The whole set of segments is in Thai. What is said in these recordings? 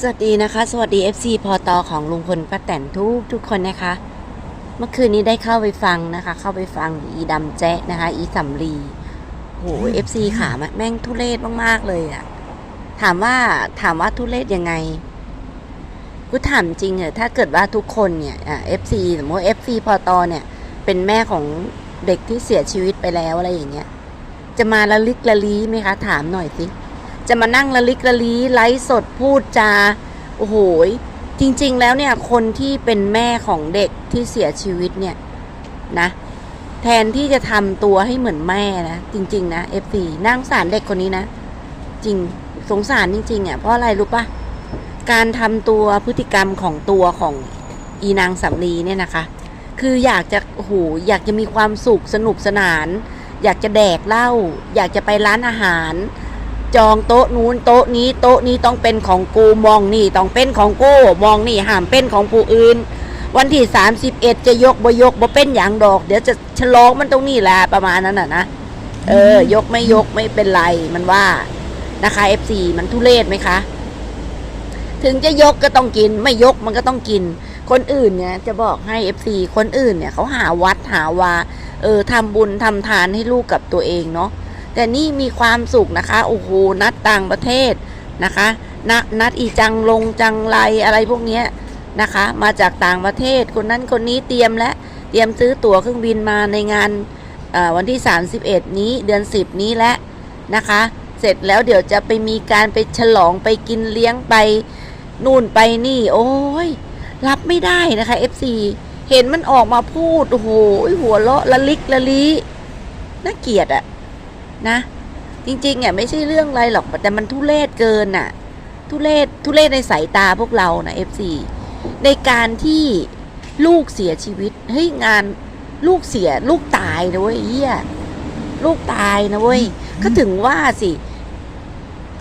สวัสดีนะคะ สวัสดี FC พอตอของลุงพลป้าแตนทุกทุกคนนะคะ เมื่อคืนนี้ได้เข้าไปฟังนะคะ เข้าไปฟังอีดำแจ๊ะนะคะ อีสำลีโห FC ขาแม่งทุเรศมากๆเลยอะถามว่าถามว่าทุเรศยังไงกูถามจริงเหรอะถ้าเกิดว่าทุกคนเนี่ยเอะ FC สมมติ FC พอตอเนี่ย เป็นแม่ของเด็กที่เสียชีวิตไปแล้วอะไรอย่างเงี้ย จะมาละลิกละลีไหมคะ ถามหน่อยสิ จะมานั่งละลิกละลีไลฟ์สดพูดจาโอ้โหจริง ๆ แล้วเนี่ยคนที่เป็นแม่ของเด็กที่เสียชีวิตเนี่ยนะ แทนที่จะทำตัวให้เหมือนแม่นะจริง ๆ นะเอฟซีนั่งสารเด็กคนนี้นะ จริงสงสารจริง ๆอะเพราะอะไรรู้ปะการทำตัวพฤติกรรมของตัวของอีนางสำลีเนี่ยนะคะ คืออยากจะโอ้โหอยากจะมีความสุขสนุกสนาน อยากจะแดกเหล้าอยากจะไปร้านอาหาร จองโต๊ะนู้นโต๊ะนี้โต๊ะนี้ต้องเป็นของกูมองนี่ต้องเป็นของกูมองนี่ห้ามเป็นของผู้อื่น วันที่สามสิบเอ็ดจะยกบ่ยกบ่เป็นอย่างดอก เดี๋ยวจะฉลองมันตรงนี้แหละประมาณนั้นน่ะนะเออ ยกไม่ยกไม่เป็นไรมันว่านะคะ FC มันทุเรศไหมคะถึงจะยกก็ต้องกิน ไม่ยกมันก็ต้องกิน คนอื่นเนี่ยจะบอกให้ FC คนอื่นเนี่ยเขาหาวัดหาวาเออทำบุญทำทานให้ลูกกับตัวเองเนาะ แต่นี่มีความสุขนะคะโอ้โหนัดต่างประเทศนะคะนัดนัดอีจังลงจังไรอะไรพวกเนี้ยนะคะ มาจากต่างประเทศคนนั้นคนนี้เตรียมและเตรียมซื้อตั๋วเครื่องบินมาในงานวันที่ 31 นี้เดือน 10 นี้และนะคะ เสร็จแล้วเดี๋ยวจะไปมีการไปฉลองไปกินเลี้ยงไปนู่นไปนี่ โอ้ยรับไม่ได้นะคะ FC เห็นมันออกมาพูด โอ้โหหัวเราะละลิกละลีน่าเกลียดอะ นะ จริงๆอะไม่ใช่เรื่องอะไรหรอก แต่มันทุเรศเกินอะ ทุเรศทุเรศในสายตาพวกเรานะ FC ในการที่ลูกเสียชีวิตเฮ้ยงานลูกเสียลูกตายนะเว้ยเฮียลูกตายนะเว้ยก็ถึงว่าสิ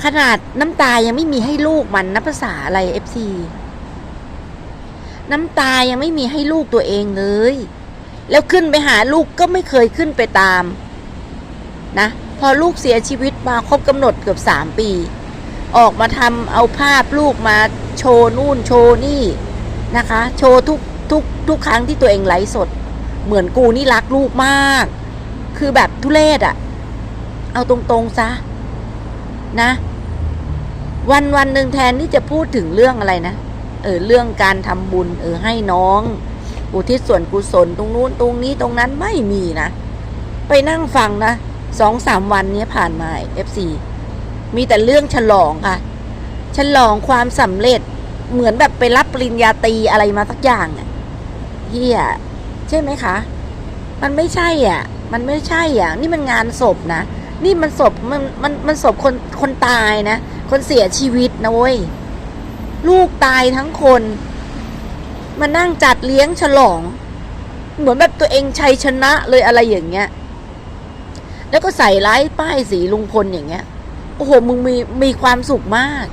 ขนาดน้ำตายังไม่มีให้ลูกมันนับภาษาอะไร FC น้ำตายังไม่มีให้ลูกตัวเองเลย แล้วขึ้นไปหาลูกก็ไม่เคยขึ้นไปตาม นะ พอลูกเสียชีวิตมาครบกำหนดเกือบสามปี ออกมาทำเอาภาพลูกมาโชว์นู่นโชว์นี่นะคะ โชว์ทุกทุกทุกครั้งที่ตัวเองไลฟ์สด เหมือนกูนี่รักลูกมาก คือแบบทุเลศอะเอาตรงๆซะนะ วันวันหนึ่งแทนที่จะพูดถึงเรื่องอะไรนะเออเรื่องการทำบุญ เออให้น้อง อุทิศส่วนกุศลตรงนู้นตรงนี้ตรงนั้นไม่มีนะ ไปนั่งฟังนะ สองสามวันนี้ผ่านมา FC มีแต่เรื่องฉลองค่ะ ฉลองความสำเร็จเหมือนแบบไปรับปริญญาตรีอะไรมาสักอย่างอะเฮียใช่ไหมคะ มันไม่ใช่อะ มันไม่ใช่อะ นี่มันงานศพนะ นี่มันศพมันมันมันศพคนคนตายนะ คนเสียชีวิตนะเว้ย ลูกตายทั้งคน มานั่งจัดเลี้ยงฉลอง เหมือนแบบตัวเองชัยชนะเลยอะไรอย่างเงี้ย แล้วก็ใส่ร้ายป้ายสีลุงพลอย่างเงี้ย โอ้โห มึงมีมีความสุขมาก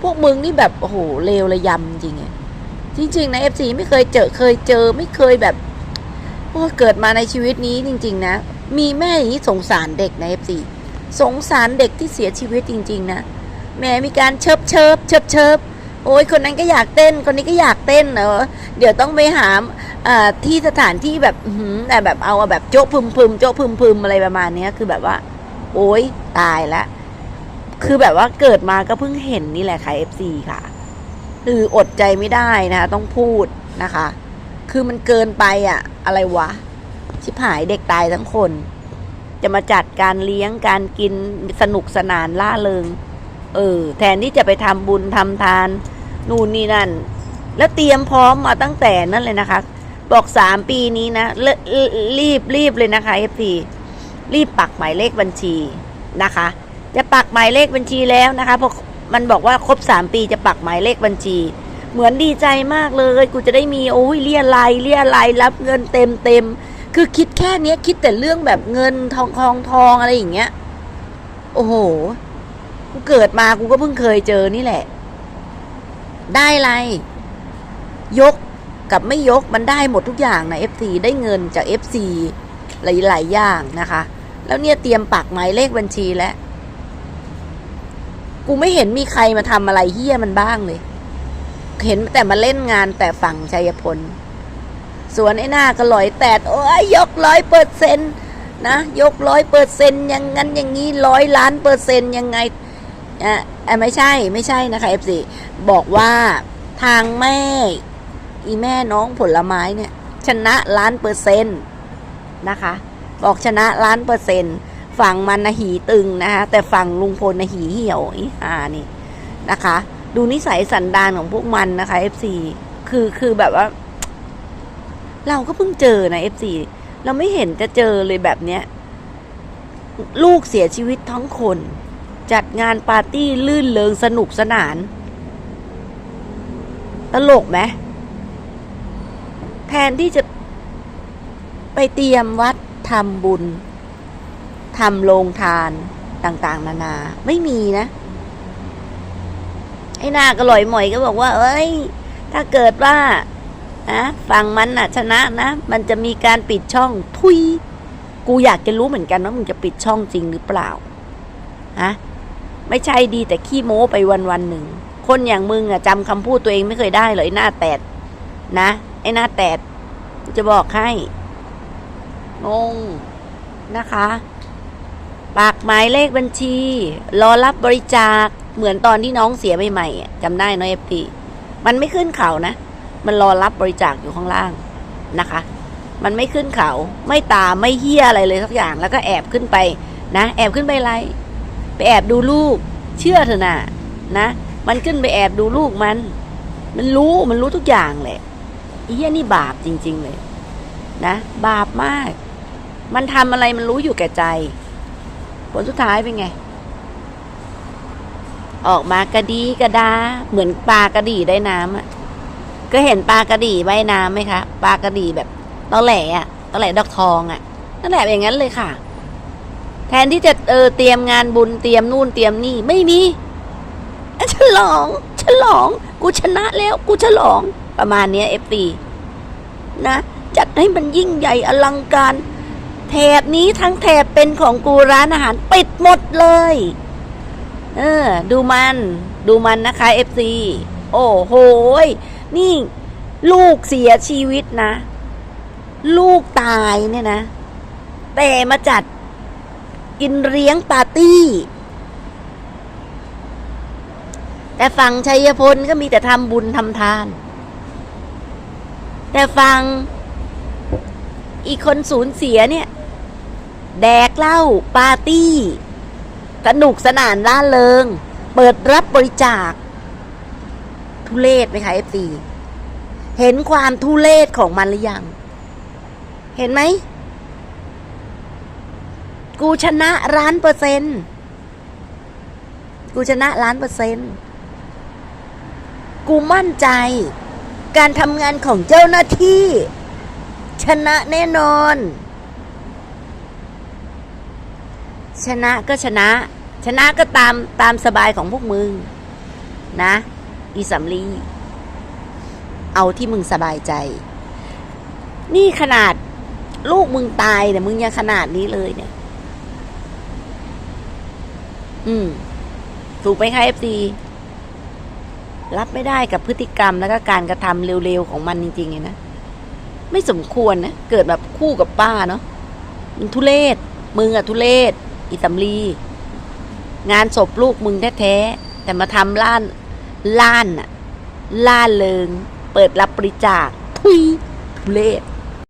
พวกมึงนี่แบบโอ้โหเลวระยำจริงๆจริงๆนะเอฟซีไม่เคยเจอเคยเจอไม่เคยแบบโอ้เกิดมาในชีวิตนี้จริง ๆ นะ มีแม่อย่างนี้สงสารเด็กนะเอฟซีสงสารเด็กที่เสียชีวิตจริง ๆ นะแม่มีการเชิบเชิบเชิบเชิบโอ้ยคนนั้นก็อยากเต้น คนนี้ก็อยากเต้นเออเดี๋ยวต้องไปหาอ่า ที่สถานที่แบบแต่แบบเอาแบบโจ๊ะพึมพึมโจ๊ะพึมพึมอะไรประมาณเนี้ยคือแบบว่า โอ๊ยตายละ คือแบบว่าเกิดมาก็เพิ่งเห็นนี่แหละค่ะ FC ค่ะ คืออดใจไม่ได้นะคะต้องพูดนะคะ คือมันเกินไปอะอะไรวะ ชิบหายเด็กตายทั้งคน จะมาจัดการเลี้ยงการกินสนุกสนานล่าเริง เออ แทนที่จะไปทำบุญทำทาน นู่นนี่นั่น แล้วเตรียมพร้อมมาตั้งแต่นั่นเลยนะคะ บอกสามปีนี้นะรีบรีบเลยนะคะเอฟซีรีบปักหมายเลขบัญชีนะคะ จะปักหมายเลขบัญชีแล้วนะคะเพราะมันบอกว่าครบสามปีจะปักหมายเลขบัญชี เหมือนดีใจมากเลย กูจะได้มีโอ้ยเรียลายเรียลายรับเงินเต็มเต็มคือคิดแค่เนี้ยคิดแต่เรื่องแบบเงินทองทองทองอะไรอย่างเงี้ย โอ้โห กูเกิดมากูก็เพิ่งเคยเจอนี่แหละ ได้ไร ยก กับไม่ยกมันได้หมดทุกอย่างนะ FC ได้เงินจาก FC หลาย ๆ อย่างนะคะ แล้วเนี่ยเตรียมปักหมายเลขบัญชีแล้ว กูไม่เห็นมีใครมาทำอะไรเฮี้ยมันบ้างเลย เห็นแต่มาเล่นงานแต่ฝั่งชัยพลส่วนไอ้หน้าก็ลอยแตดโอ้ยยกร้อยเปอร์เซ็นต์นะยกร้อยเปอร์เซ็นต์อย่างนั้นอย่างนี้ร้อยล้านเปอร์เซ็นต์ยังไงอะอะไม่ใช่ไม่ใช่นะคะเอฟซีบอกว่าทางแม่ อีแม่น้องผลไม้เนี่ย ชนะล้านเปอร์เซ็นต์นะคะ บอกชนะล้านเปอร์เซ็นต์ฝั่งมันนะหีตึงนะคะ แต่ฝั่งลุงพลนะหีเหี่ยวอีหานี่นะคะ ดูนิสัยสันดานของพวกมันนะคะ FC คือคือแบบว่า เราก็เพิ่งเจอนะ FC เราไม่เห็นจะเจอเลยแบบเนี้ย ลูกเสียชีวิตทั้งคน จัดงานปาร์ตี้ลื่นเริงสนุกสนาน ตลกไหม ทนที่จะไปเตรียมวัดทำบุญทำโรงทานต่าง ๆ นานา ไม่มีนะ ไอ้หน้ากระลอยหมอยก็บอกว่า เอ้ย ถ้าเกิดว่าอะฝั่งมันน่ะ ชนะนะมันจะมีการปิดช่องทุย กูอยากจะรู้เหมือนกันว่ามึงจะปิดช่องจริงหรือเปล่าฮะไม่ใช่ดีแต่ขี้โม้ไปวันวันๆหนึ่ง คนอย่างมึงอะจำคำพูดตัวเองไม่เคยได้เลยหน้าแตดนะ ไอ้หน้าแตดจะบอกให้ งง นะคะ ปากหมายเลขบัญชี รอรับบริจาคเหมือนตอนที่น้องเสียใหม่ๆจำได้เนอะเอฟพีมันไม่ขึ้นเขานะ มันรอรับบริจาคอยู่ข้างล่างนะคะ มันไม่ขึ้นเขา ไม่ตามไม่เฮี้ยอะไรเลยสักอย่าง แล้วก็แอบขึ้นไปนะ แอบขึ้นไปอะไร ไปแอบดูลูก เชื่อเถอะนะนะ มันขึ้นไปแอบดูลูกมัน มันรู้ มันรู้ทุกอย่างแหละ เฮี้ยนี่บาปจริง ๆ เลย นะ บาปมาก มันทำอะไรมันรู้อยู่แก่ใจ ผลสุดท้ายเป็นไง ออกมากระดีกระดา เหมือนปลากระดีได้น้ำอะ ก็เห็นปลากระดีว่ายน้ำไหมคะปลากระดีแบบตอแหลอะตอแหลดอกทองอะนั่นแหละอย่างนั้นเลยค่ะ แทนที่จะเออเตรียมงานบุญเตรียมนู่นเตรียมนี่ไม่มีฉลอง ฉลอง กูชนะแล้ว กูฉลอง ประมาณเนี้ยเอฟตีนะ จัดให้มันยิ่งใหญ่อลังการ แถบนี้ทั้งแถบเป็นของกูร้านอาหารปิดหมดเลย เออ ดูมัน ดูมันนะคะเอฟซีโอ้โหนี่ ลูกเสียชีวิตนะ ลูกตายเนี่ยนะ แต่มาจัดกินเลี้ยงปาร์ตี้ แต่ฝั่งชัยพลก็มีแต่ทำบุญทำทาน แต่ฝั่งอีกคนสูญเสียเนี่ย แดกเหล้าปาร์ตี้ สนุกสนานล่าเริง เปิดรับบริจาค ทุเลศไหมคะเอฟซีเห็นความทุเลศของมันหรือยัง เห็นไหม กูชนะล้านเปอร์เซ็นต์กูชนะล้านเปอร์เซ็นต์ กูมั่นใจ การทำงานของเจ้าหน้าที่ ชนะแน่นอน ชนะก็ชนะ ชนะก็ตามตามสบายของพวกมึง นะ อีสำลี เอาที่มึงสบายใจ นี่ขนาดลูกมึงตายเนี่ยมึงยังขนาดนี้เลยเนี่ย อืม ถูกไหมคะเอฟซี รับไม่ได้กับพฤติกรรมแล้วก็การกระทำเร็วๆของมันจริงๆเลยนะไม่สมควรนะเกิดแบบคู่กับป้าเนาะมันทุเลศมึงอะทุเลศอีสำลีงานศพลูกมึงแท้ๆแต่มาทำล้านล้านอะล่าเริง เปิดรับบริจาคทุยทุเลศ